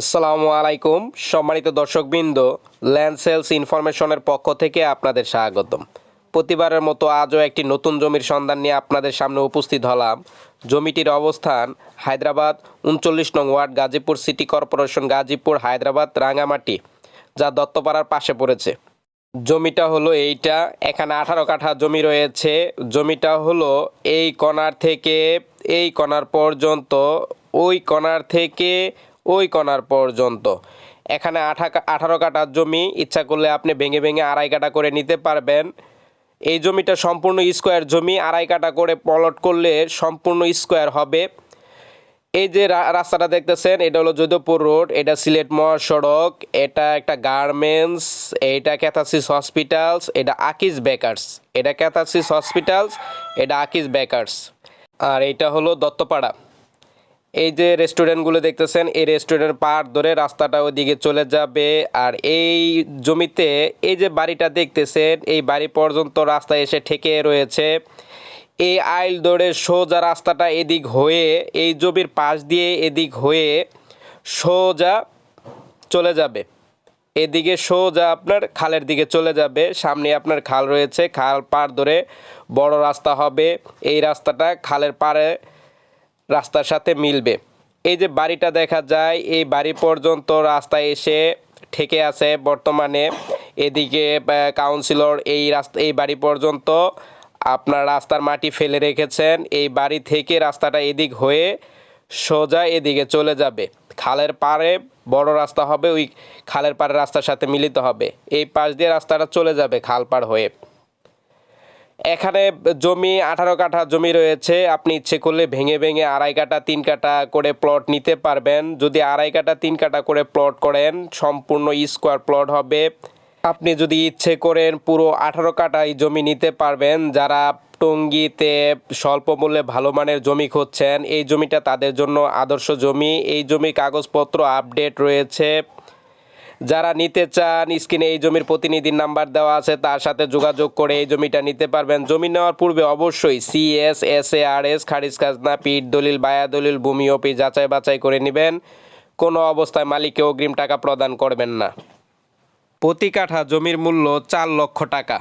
আসসালামু আলাইকুম। সম্মানিত দর্শকবৃন্দ ল্যান্ড সেলস ইনফরমেশনের পক্ষ থেকে আপনাদের স্বাগতম। প্রতিবারের মতো আজও একটি নতুন জমির সন্ধান নিয়ে আপনাদের সামনে উপস্থিত হলাম। জমিটির অবস্থান হায়দ্রাবাদ, উনচল্লিশ নং ward, Gazipur city corporation, Gazipur, Hyderabad Rangamati যা দত্তপাড়ার পাশে পড়েছে। জমিটা হলো এইটা, এখানে আঠারো কাঠা জমি রয়েছে। জমিটা হলো এই কণার থেকে, এই কণার পর্যন্ত, ওই কণার থেকে ওই কণার পর্যন্ত। এখানে আঠা আঠারো কাঠা জমি, ইচ্ছা করলে আপনি ভেঙে ভেঙে আড়াই কাটা করে নিতে পারবেন। এই জমিটা সম্পূর্ণ স্কোয়ার জমি, আড়াই কাটা করে প্লট করলে সম্পূর্ণ স্কোয়ার হবে। এই যে রাস্তাটা দেখতেছেন, এটা হলো যোধপুর রোড, এটা সিলেট মহাসড়ক, এটা একটা গার্মেন্টস, এটা ক্যাথাসিস হসপিটালস, এটা আকিস বেকার্স, এটা ক্যাথাসিস হসপিটালস, এটা আকিস বেকার্স। আর এটা হলো দত্তপাড়া। এই যে রেস্টুরেন্টগুলো দেখতেছেন, এই রেস্টুরেন্টের পার ধরে রাস্তাটা ওদিকে চলে যাবে। আর এই জমিতে এই যে বাড়িটা দেখতেছেন, এই বাড়ি পর্যন্ত রাস্তা এসে ঠেকে রয়েছে। এই আইল ধরে সোজা রাস্তাটা এদিক হয়ে, এই জমির পাশ দিয়ে এদিক হয়ে সোজা চলে যাবে। এদিকে সোজা আপনার খালের দিকে চলে যাবে। সামনে আপনার খাল রয়েছে। খাল পার ধরে বড় রাস্তা হবে। এই রাস্তাটা খালের পাড়ে রাস্তার সাথে মিলবে। এই যে বাড়িটা দেখা যায়, এই বাড়ি পর্যন্ত রাস্তা এসে ঠেকে আছে বর্তমানে। এদিকে কাউন্সিলর এই রাস্তা, এই বাড়ি পর্যন্ত আপনার রাস্তার মাটি ফেলে রেখেছেন। এই বাড়ি থেকে রাস্তাটা এদিক হয়ে সোজা এদিকে চলে যাবে। খালের পাড়ে বড় রাস্তা হবে, ওই খালের পাড়ে রাস্তার সাথে মিলিত হবে। এই পাশ দিয়ে রাস্তাটা চলে যাবে খাল পার হয়ে। এখানে জমি, আঠারো কাঠা জমি রয়েছে। আপনি ইচ্ছে করলে ভেঙে ভেঙে আড়াই কাঠা, তিন কাঠা করে প্লট নিতে পারবেন। যদি আড়াই কাঠা, তিন কাঠা করে প্লট করেন, সম্পূর্ণ স্কোয়ার প্লট হবে। আপনি যদি ইচ্ছে করেন পুরো আঠারো কাঠাই জমি নিতে পারবেন। যারা টঙ্গিতে স্বল্প মূল্যে ভালো মানের জমি খুঁজছেন, এই জমিটা তাদের জন্য আদর্শ জমি। এই জমি কাগজপত্র আপডেট রয়েছে। যারা নিতে চান, স্ক্রিনে এই জমির প্রতিনিধির নাম্বার দেওয়া আছে, তার সাথে যোগাযোগ করে এই জমিটা নিতে পারবেন। জমি নেওয়ার পূর্বে অবশ্যই C S S A R S খারিজ খাজনা পিট দলিল, বায়া দলিল, ভূমি অপি যাচাই বাছাই করে নেবেন। কোনো অবস্থায় মালিককে অগ্রিম টাকা প্রদান করবেন না। প্রতি কাঠা জমির মূল্য চার লক্ষ টাকা।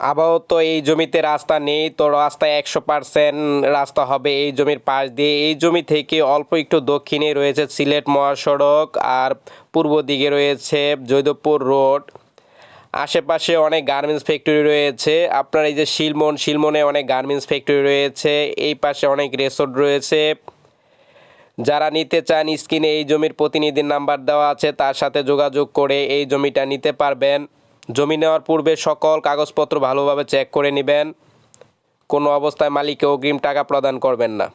আপাতত এই জমিতে রাস্তা নেই, তো রাস্তা একশো পার্সেন্ট রাস্তা হবে এই জমির পাশ দিয়ে। এই জমি থেকে অল্প একটু দক্ষিণে রয়েছে সিলেট মহাসড়ক আর পূর্ব দিকে রয়েছে জৈদপুর রোড। আশেপাশে অনেক গার্মেন্টস ফ্যাক্টরি রয়েছে। আপনার এই যে শিলমন শিলমনে অনেক গার্মেন্টস ফ্যাক্টরি রয়েছে। এই পাশে অনেক রেসর্ট রয়েছে। যারা নিতে চান স্ক্রিনে এই জমির প্রতিনিধির নাম্বার দেওয়া আছে, তার সাথে যোগাযোগ করে এই জমিটা নিতে পারবেন। জমি নেওয়ার পূর্বে সকল কাগজপত্র ভালোভাবে চেক করে নেবেন। কোনো অবস্থায় মালিককে অগ্রিম টাকা প্রদান করবেন না।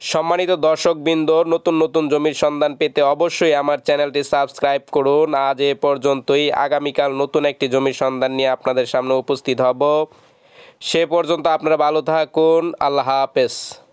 সম্মানিত দর্শকবৃন্দ, নতুন নতুন জমির সন্ধান পেতে অবশ্যই আমার চ্যানেলটি সাবস্ক্রাইব করুন। আজ এ পর্যন্তই। আগামীকাল নতুন একটি জমির সন্ধান নিয়ে আপনাদের সামনে উপস্থিত হব। সে পর্যন্ত আপনারা ভালো থাকুন। আল্লাহ হাফেজ।